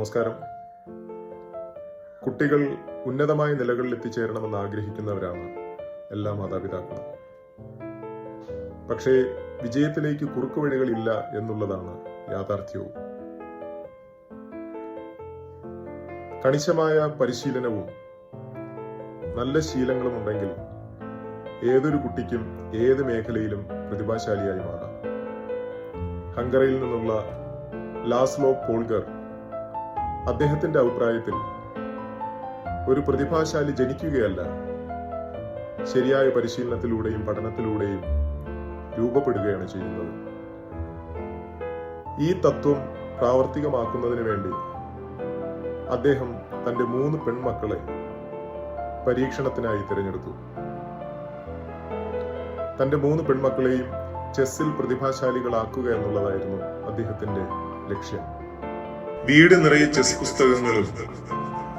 നമസ്കാരം. കുട്ടികൾ ഉന്നതമായ നിലകളിൽ എത്തിച്ചേരണമെന്ന് ആഗ്രഹിക്കുന്നവരാണ് എല്ലാ മാതാപിതാക്കളും. പക്ഷേ വിജയത്തിലേക്ക് കുറുക്കുവഴികളില്ല എന്നുള്ളതാണ് യാഥാർത്ഥ്യവും. കണിശമായ പരിശീലനവും നല്ല ശീലങ്ങളും ഉണ്ടെങ്കിൽ ഏതൊരു കുട്ടിക്കും ഏത് മേഖലയിലും പ്രതിഭാശാലിയായി മാറാം. ഹംഗറിയിൽ നിന്നുള്ള ലാസ്ലോ പോൾഗർ അദ്ദേഹത്തിന്റെ അഭിപ്രായത്തിൽ ഒരു പ്രതിഭാശാലി ജനിക്കുകയല്ല. ശരിയായ പരിശീലനത്തിലൂടെയും പഠനത്തിലൂടെയും രൂപപ്പെടുകയാണ് ചെയ്യുന്നത്. ഈ തത്വം പ്രാവർത്തികമാക്കുന്നതിന് വേണ്ടി അദ്ദേഹം തന്റെ മൂന്ന് പെൺമക്കളെ പരീക്ഷണത്തിനായി തിരഞ്ഞെടുത്തു. തന്റെ മൂന്ന് പെൺമക്കളെയും ചെസ്സിൽ പ്രതിഭാശാലികളാക്കുക എന്നുള്ളതായിരുന്നു അദ്ദേഹത്തിന്റെ ലക്ഷ്യം. വീട് നിറയെ ചെസ് പുസ്തകങ്ങളും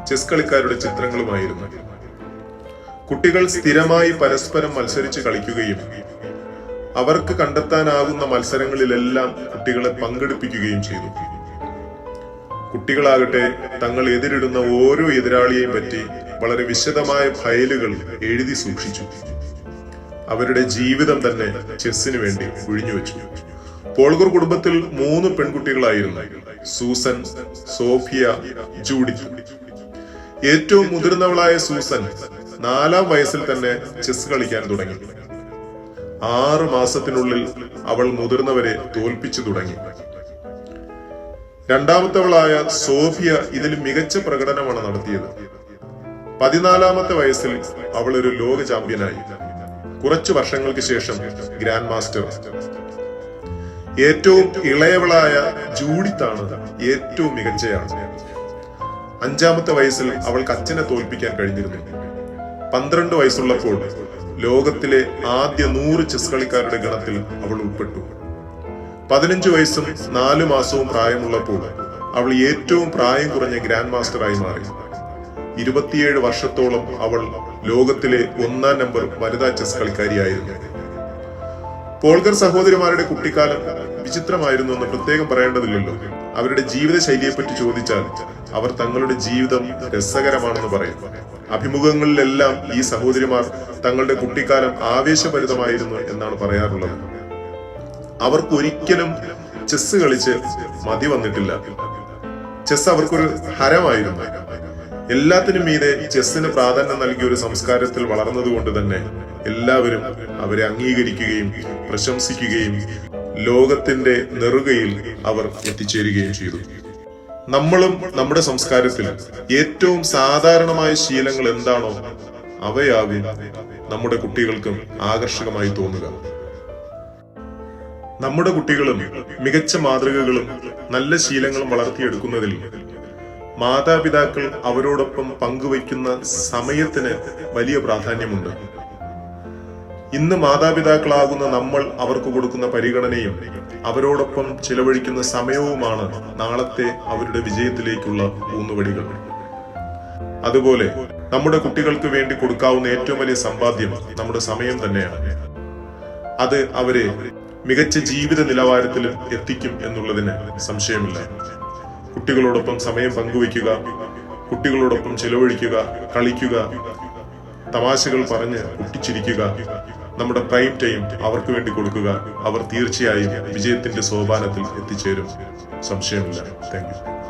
ചെസ് കളിക്കാരുടെ ചിത്രങ്ങളുമായിരുന്നു. കുട്ടികൾ സ്ഥിരമായി പരസ്പരം മത്സരിച്ച് കളിക്കുകയും അവർക്ക് കണ്ടെത്താനാകുന്ന മത്സരങ്ങളിലെല്ലാം കുട്ടികളെ പങ്കെടുപ്പിക്കുകയും ചെയ്തു. കുട്ടികളാകട്ടെ തങ്ങൾ എതിരിടുന്ന ഓരോ എതിരാളിയെയും പറ്റി വളരെ വിശദമായ ഫയലുകൾ എഴുതി സൂക്ഷിച്ചു. അവരുടെ ജീവിതം തന്നെ ചെസ്സിന് വേണ്ടി ഒഴിഞ്ഞുവെച്ചു പോൾഗർ കുടുംബത്തിൽ മൂന്ന് പെൺകുട്ടികളായിരുന്നു. Susan Sophia Judy. ഏറ്റവും മുതിർന്നവളായ സൂസൻ നാലാം വയസ്സിൽ തന്നെ ചെസ് കളിക്കാൻ തുടങ്ങി. ആറ് മാസത്തിനുള്ളിൽ അവൾ മുതിർന്നവരെ തോൽപ്പിച്ചു തുടങ്ങി. രണ്ടാമത്തെവളായ സോഫിയ ഇതിൽ മികച്ച പ്രകടനമാണ് നടത്തിയത്. പതിനാലാമത്തെ വയസ്സിൽ അവൾ ഒരു ലോക ചാമ്പ്യനായി. കുറച്ചു വർഷങ്ങൾക്ക് ശേഷം ഗ്രാൻഡ് മാസ്റ്റർ ഏറ്റവും ഇളയവളായ ജൂഡിത്താണ് ഏറ്റവും മികച്ചയാൾ അഞ്ചാമത്തെ വയസ്സിൽ അവൾക്ക് അച്ഛനെ തോൽപ്പിക്കാൻ കഴിഞ്ഞിരുന്നു. പന്ത്രണ്ട് വയസ്സുള്ളപ്പോൾ ലോകത്തിലെ ആദ്യ നൂറ് ചെസ് കളിക്കാരുടെ ഗണത്തിൽ അവൾ ഉൾപ്പെട്ടു. പതിനഞ്ച് വയസ്സും നാലു മാസവും പ്രായമുള്ളപ്പോൾ അവൾ ഏറ്റവും പ്രായം കുറഞ്ഞ ഗ്രാൻഡ് മാസ്റ്ററായി മാറി. ഇരുപത്തിയേഴ് വർഷത്തോളം അവൾ ലോകത്തിലെ ഒന്നാം നമ്പർ വനിതാ ചെസ് കളിക്കാരിയായിരുന്നു. പോൾഗർ സഹോദരിമാരുടെ കുട്ടിക്കാലം വിചിത്രമായിരുന്നു എന്ന് പ്രത്യേകം പറയേണ്ടതില്ലല്ലോ. അവരുടെ ജീവിത ശൈലിയെപ്പറ്റി ചോദിച്ചാൽ അവർ തങ്ങളുടെ ജീവിതം രസകരമാണെന്ന് പറയും. അഭിമുഖങ്ങളിലെല്ലാം ഈ സഹോദരിമാർ തങ്ങളുടെ കുട്ടിക്കാലം ആവേശഭരിതമായിരുന്നു എന്നാണ് പറയാറുള്ളത്. അവർക്ക് ഒരിക്കലും ചെസ് കളിച്ച് മതി വന്നിട്ടില്ല. ചെസ് അവർക്കൊരു ഹരമായിരുന്നു. എല്ലാത്തിനും മീതെ ചെസ്സിന് പ്രാധാന്യം നൽകിയ ഒരു സംസ്കാരത്തിൽ വളർന്നതുകൊണ്ട് തന്നെ എല്ലാവരും അവരെ അംഗീകരിക്കുകയും പ്രശംസിക്കുകയും ലോകത്തിന്റെ നെറുകയിൽ അവർ എത്തിച്ചേരുകയും ചെയ്തു. നമ്മളും നമ്മുടെ സംസ്കാരത്തിൽ ഏറ്റവും സാധാരണമായ ശീലങ്ങൾ എന്താണോ അവയാവും നമ്മുടെ കുട്ടികൾക്കും ആകർഷകമായി തോന്നുക. നമ്മുടെ കുട്ടികളും മികച്ച മാതൃകകളും നല്ല ശീലങ്ങളും വളർത്തിയെടുക്കുന്നതിൽ മാതാപിതാക്കൾ അവരോടൊപ്പം പങ്കുവയ്ക്കുന്ന സമയത്തിന് വലിയ പ്രാധാന്യമുണ്ട്. ഇന്ന് മാതാപിതാക്കളാകുന്ന നമ്മൾ അവർക്ക് കൊടുക്കുന്ന പരിഗണനയും അവരോടൊപ്പം ചിലവഴിക്കുന്ന സമയവുമാണ് നാളത്തെ അവരുടെ വിജയത്തിലേക്കുള്ള ഊന്നുവടികൾ. അതുപോലെ നമ്മുടെ കുട്ടികൾക്ക് വേണ്ടി കൊടുക്കാവുന്ന ഏറ്റവും വലിയ സമ്പാദ്യം നമ്മുടെ സമയം തന്നെയാണ്. അത് അവരെ മികച്ച ജീവിത നിലവാരത്തിൽ എത്തിക്കും എന്നുള്ളതിന് സംശയമില്ല. കുട്ടികളോടൊപ്പം സമയം പങ്കുവയ്ക്കുക കുട്ടികളോടൊപ്പം ചെലവഴിക്കുക കളിക്കുക തമാശകൾ പറഞ്ഞ് കുട്ടിച്ചിരിക്കുക നമ്മുടെ പ്രൈം ടൈം അവർക്ക് വേണ്ടി കൊടുക്കുക. അവർ തീർച്ചയായും വിജയത്തിന്റെ സോപാനത്തിൽ എത്തിച്ചേരും. സംശയമില്ല. താങ്ക്